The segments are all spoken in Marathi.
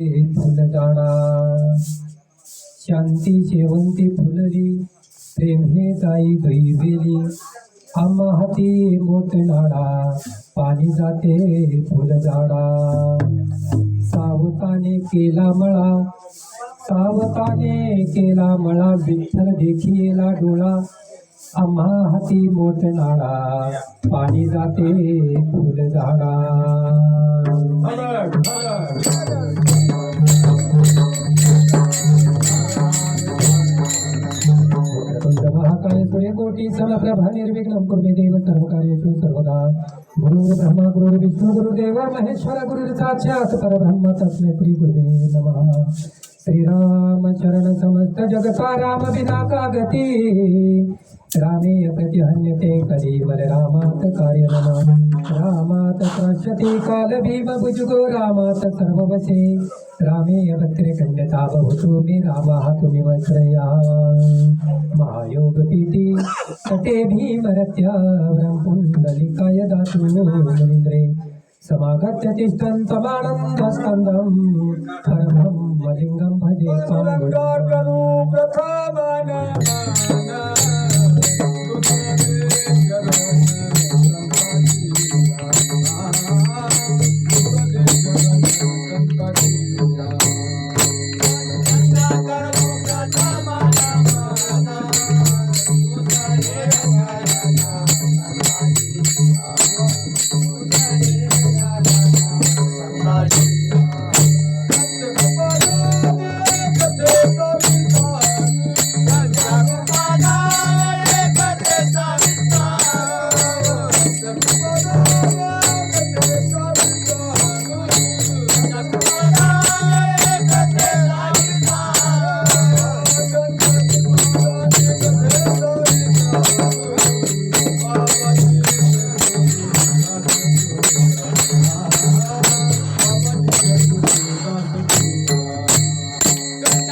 फुलझाडा शांती शेवंती फुलली प्रेम हे गाई गई वेली आम्हा हाती मोठ नाडा पाणी जाते फुलझाडा सावताने केला मळा सावताने केला मळा विठ्ठल देखिला डोळा. आम्हा हाती मोठ नाडा पाणी जाते फुलझाडा कोटी सूर्यकोटी समप्रभा निर्विघ्नं कुर्मे देव सर्व कार्येषु सर्वदा. गुरुर् ब्रह्मा गुरुर् विष्णू गुरुदेव महेश्वर गुरुर् साक्षात् परब्रह्म तस्मै श्री गुरुवे नमः. श्रीराम शरण समस्त जगता राम विना कागती रामे प्रतिहन्यते कलिवल रामात कार्य नमः रामात त्रश्यति काल भीम सर्ववशे रामे भद्रकण्यता बहुतो मे रामाः तुम्ही वस्त्रया महायोग पीती तटे भीमरत्या पुण्डलिकाय दातु मुनिन्द्रे। समागत्य तिष्ठन्तमानन्दस्कन्दं मलिङ्गं भजे पाण्डुरङ्गम्।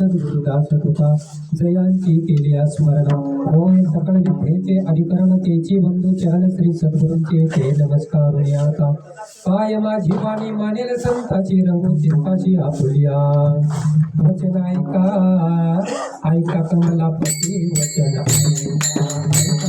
बाबाजी सद्गुरुदास कृपा जयांची केली या स्मरण. होय सकळ विद्येचे अधिकरण तेची बंधू चरण श्री सद्गुरूंचे ते नमस्कार आता पाय माझी वाणी मानेल संताची रंगू चिंताची आपुलिया. वचन ऐका ऐका कमलापती वचन. ऐका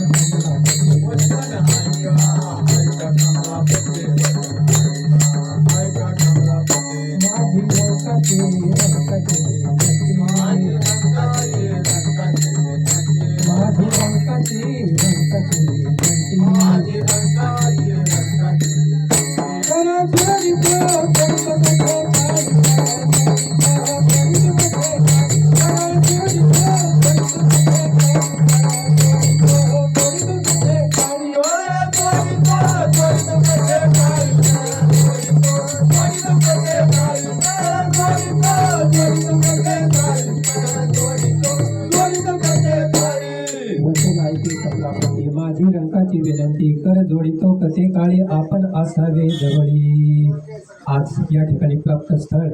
आज या ठिकाणी प्राप्त स्थळ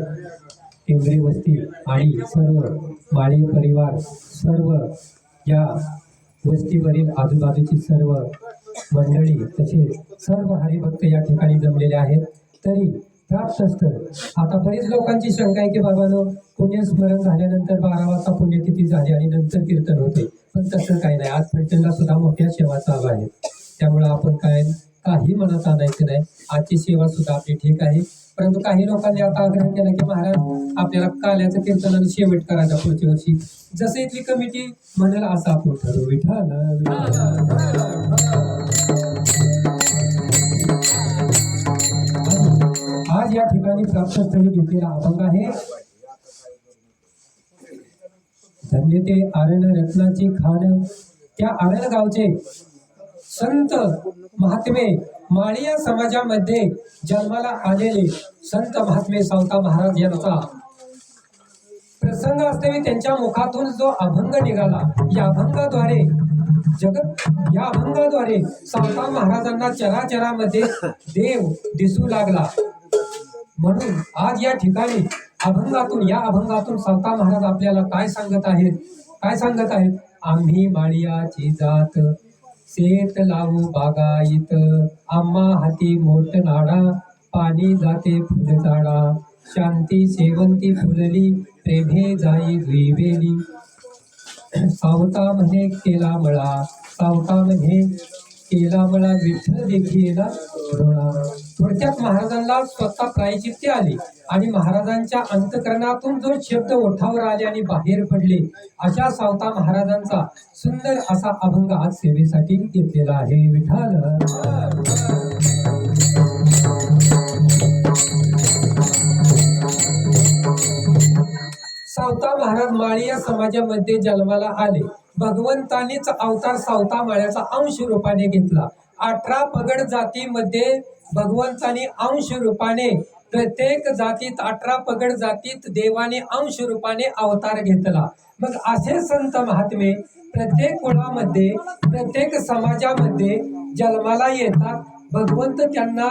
केंद्रीय वस्ती आणि सर्व माळी परिवार सर्व या वस्तीवरील आजूबाजूची सर्व मंडळी तसेच सर्व हरिभक्त या ठिकाणी जमलेले आहेत. तरी प्राप्त स्थळ आता बरीच लोकांची शंका आहे की बाबानो पुण्यस्मरण झाल्यानंतर बारा वाजता पुण्यतिथी झाली आणि नंतर कीर्तन होते. पण तसं काही नाही. आज फलटणला सुद्धा मोठ्या सेवा चालू आहेत त्यामुळे आपण काय काही मनात आणायचं नाही. आजची सेवा सुद्धा आपली ठीक आहे. परंतु काही लोकांनी आता आग्रह केला की महाराज आपल्याला काल्याचं कीर्तन आणि शेवट करायचा पुढच्या वर्षी. जसं इथली कमिटी म्हणेल असं आपण ठरवू विठाल आज या ठिकाणी प्राप्तस्थळी घेतलेला अभंग आहे. धन्य ते आरण रत्नाची खाण त्या आरण गावचे संत महात्मे माळिया समाजामध्ये जन्माला आलेले संत महात्मे सावता महाराज यांचा प्रसंग असताना त्यांच्या मुखातून जो अभंग निघाला या अभंगाद्वारे जगत या अभंगाद्वारे सावता महाराजांना चराचरामध्ये देव दिसू लागला. म्हणून आज या ठिकाणी अभंगातून या अभंगातून सावता महाराज आपल्याला काय सांगत आहेत? काय सांगत आहेत? आम्ही माळियाची जात शेत लावू बागायत. आम्हा हाती मोठ नाडा पाणी जाते फुल झाडा शांती शेवंती फुलली प्रेमे जाई द्विवेली. सावता म्हणे केला मळा सावता म्हणे केला मळा विठ्ठल देखील डोळा थोडक्यात महाराजांना स्वतः प्रायचित्य आली आणि महाराजांच्या अंतकरणातून जो शब्द ओठावर आले आणि बाहेर पडले अशा सावता महाराजांचा सुंदर असा अभंग आज सेवेसाठी घेतलेला आहे. विठ्ठल! सावता महाराज माळीया समाजामध्ये जन्माला आले. भगवंतानेच अवतार सावता माळ्याचा अंश रूपाने घेतला. अठरा पगड जातीमध्ये भगवंतानी अंश रूपाने प्रत्येक जातीत अठरा पगड जातीत देवाने अंश रूपाने अवतार घेतला. मग असे संत महात्मे प्रत्येक कुळामध्ये प्रत्येक समाजामध्ये जन्माला येतात. भगवंत त्यांना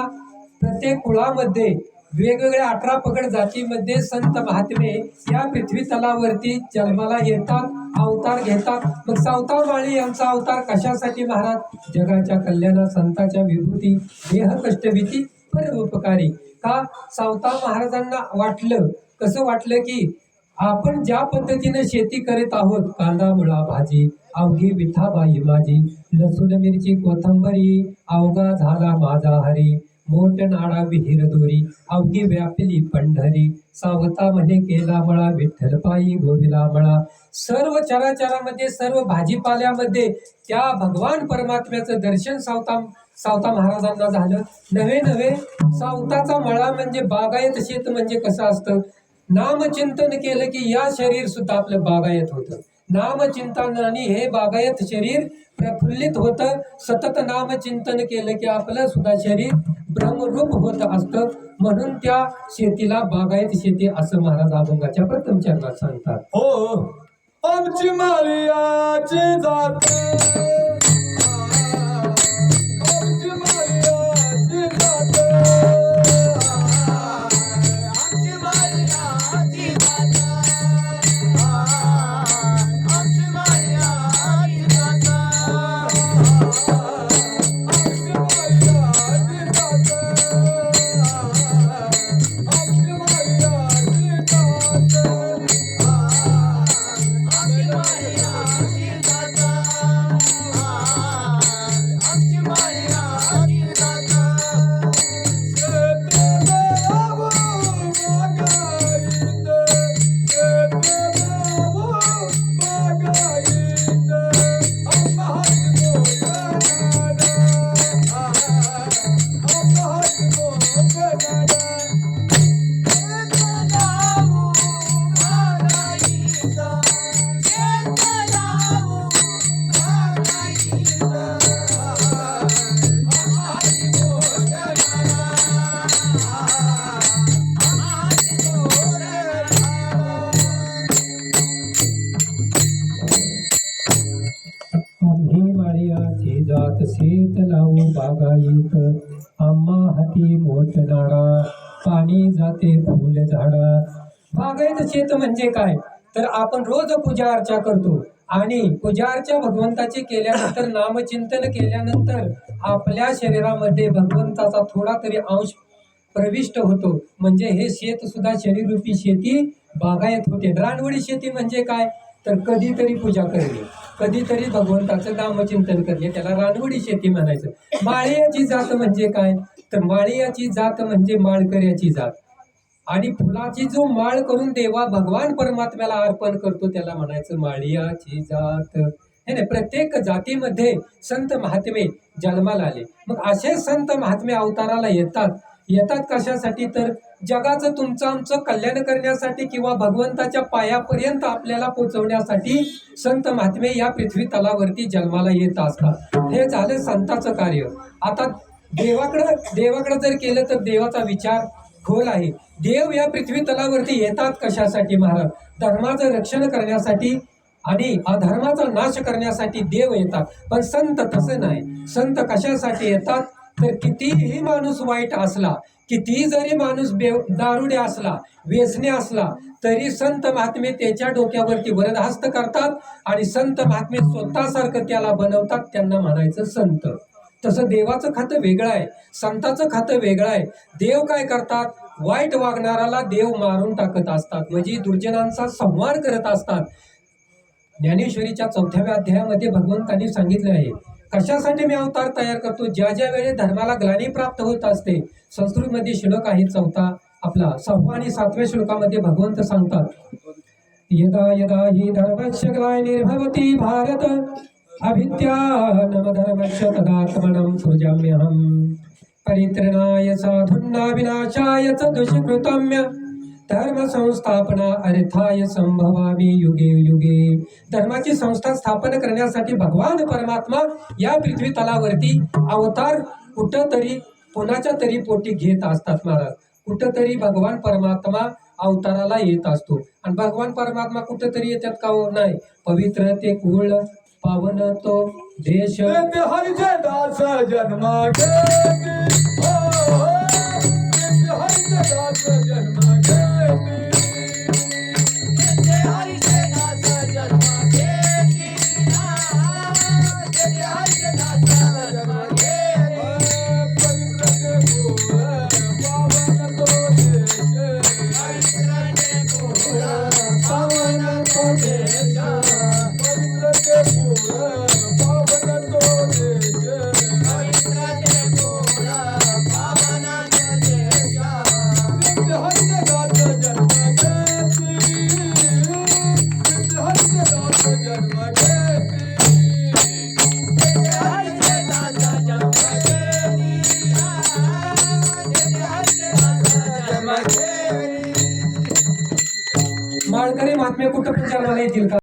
प्रत्येक कुळामध्ये वेगवेगळ्या अठरा पगड जातीमध्ये संत महात्मे या पृथ्वी तलावरती जन्माला येतात. अवतार घेतात. मग सावता माळी यांचा अवतार कशासाठी महाराज? जगाच्या कल्याणा संताच्या विभूती देह कष्टभीती परोपकारी का? सावता महाराजांना वाटलं. कसं वाटलं की आपण ज्या पद्धतीने शेती करीत आहोत कांदा मुळा भाजी अवघी विठाबाई माझी लसूण मिरची कोथंबरी अवघा झाला माझा हरी. मोठ नाडा विहीर दोरी अवघी व्यापली पंढरी. सावता म्हणे केला मळा विठ्ठलपायी गोविला मळा. सर्व चराचरामध्ये सर्व भाजीपाल्यामध्ये त्या भगवान परमात्म्याचं दर्शन सावता सावता महाराजांना झालं. नवे नवे सावताचा मळा म्हणजे बागायत शेत म्हणजे कसं असतं? नामचिंतन केलं की या शरीर सुद्धा आपलं बागायत होतं. नामचिंतनाने हे बागायत शरीर प्रफुल्लित होतं. सतत नामचिंतन केलं की आपलं सुद्धा शरीर ब्रह्मरूप होत असतं. म्हणून त्या शेतीला बागायत शेती असं महाराज अभंगाच्या प्रथम चरणात सांगतात. हो, हो. आमची मालियाची जाते. जात लावू बागायत. आम्हा हाती मोठ नाडा पाणी जाते फुल झाडा. बागायत शेत म्हणजे काय? तर आपण रोज पूजा अर्चा करतो. आणि पूजाअर्चा भगवंताची केल्यानंतर नामचिंतन केल्यानंतर आपल्या शरीरामध्ये भगवंताचा थोडा तरी अंश प्रविष्ट होतो. म्हणजे हे शेत सुद्धा शरीररूपी शेती बागायत होते. रानवडी शेती म्हणजे काय? तर कधीतरी पूजा करणे. कधीतरी भगवंताचं नामचिंतन करणे त्याला रानवडी शेती म्हणायचं. माळियाची जात म्हणजे काय? तर माळियाची जात म्हणजे माळकऱ्याची जात. आणि फुलाची जो माळ करून देवा भगवान परमात्म्याला अर्पण करतो त्याला म्हणायचं माळियाची जात. हे नाही प्रत्येक जातीमध्ये संत महात्मे जन्माला आले. मग असे संत महात्मे अवताराला येतात. येतात कशासाठी तर? जगाचं तुमचं आमचं कल्याण करण्यासाठी किंवा भगवंताच्या पायापर्यंत आपल्याला पोहोचवण्यासाठी संत महात्मे या पृथ्वी तलावरती जन्माला येत असतात. हे झालं संताचं कार्य. आता देवाकडं देवाकडं जर केलं तर देवाचा विचार खोल आहे. देव या पृथ्वी तलावरती येतात कशासाठी महाराज? धर्माचं रक्षण करण्यासाठी आणि अधर्माचा नाश करण्यासाठी देव येतात. पण संत तसं नाही. संत कशासाठी येतात? तर कितीही माणूस वाईट असला कितीही जरी माणूस बेव दारुडे असला व्यसने असला तरी संत महात्मे त्याच्या डोक्यावरती वरदहस्त करतात आणि संत महात्मे स्वतःसारखं त्याला बनवतात त्यांना म्हणायचं संत. तसं देवाचं खातं वेगळं आहे संताचं खातं वेगळं आहे. देव काय करतात? वाईट वागणाराला देव मारून टाकत असतात. म्हणजे दुर्जनांचा संहार करत असतात. ज्ञानेश्वरीच्या चौथ्याव्या अध्यायामध्ये भगवंतांनी सांगितलं आहे कशासाठी मी अवतार तयार करतो? ज्या ज्या वेळी धर्माला ग्लानी प्राप्त होत असते संस्कृतमध्ये श्लोक आहे चौथा आपला सहावा आणि सातव्या श्लोकामध्ये भगवंत सांगतात यदा यदा हि धर्मस्य ग्लानिर्भवति भारत अभित्यानमधर्मस्य तदात्मनं सृजाम्यहम् परित्रणाय साधुन्ना विनाशाय च दुष्कृतम्य धर्म संस्थापना अर्थाय संभवामी युगे युगे. धर्माची संस्था स्थापन करण्यासाठी भगवान परमात्मा या पृथ्वी तलावरती अवतार कुठंतरी कोणाच्या तरी पोटी घेत असतात महाराज. कुठंतरी भगवान परमात्मा अवताराला येत असतो. आणि भगवान परमात्मा कुठंतरी येतात का हो? नाही. पवित्र ते कुळ पावन तो देश. दास दास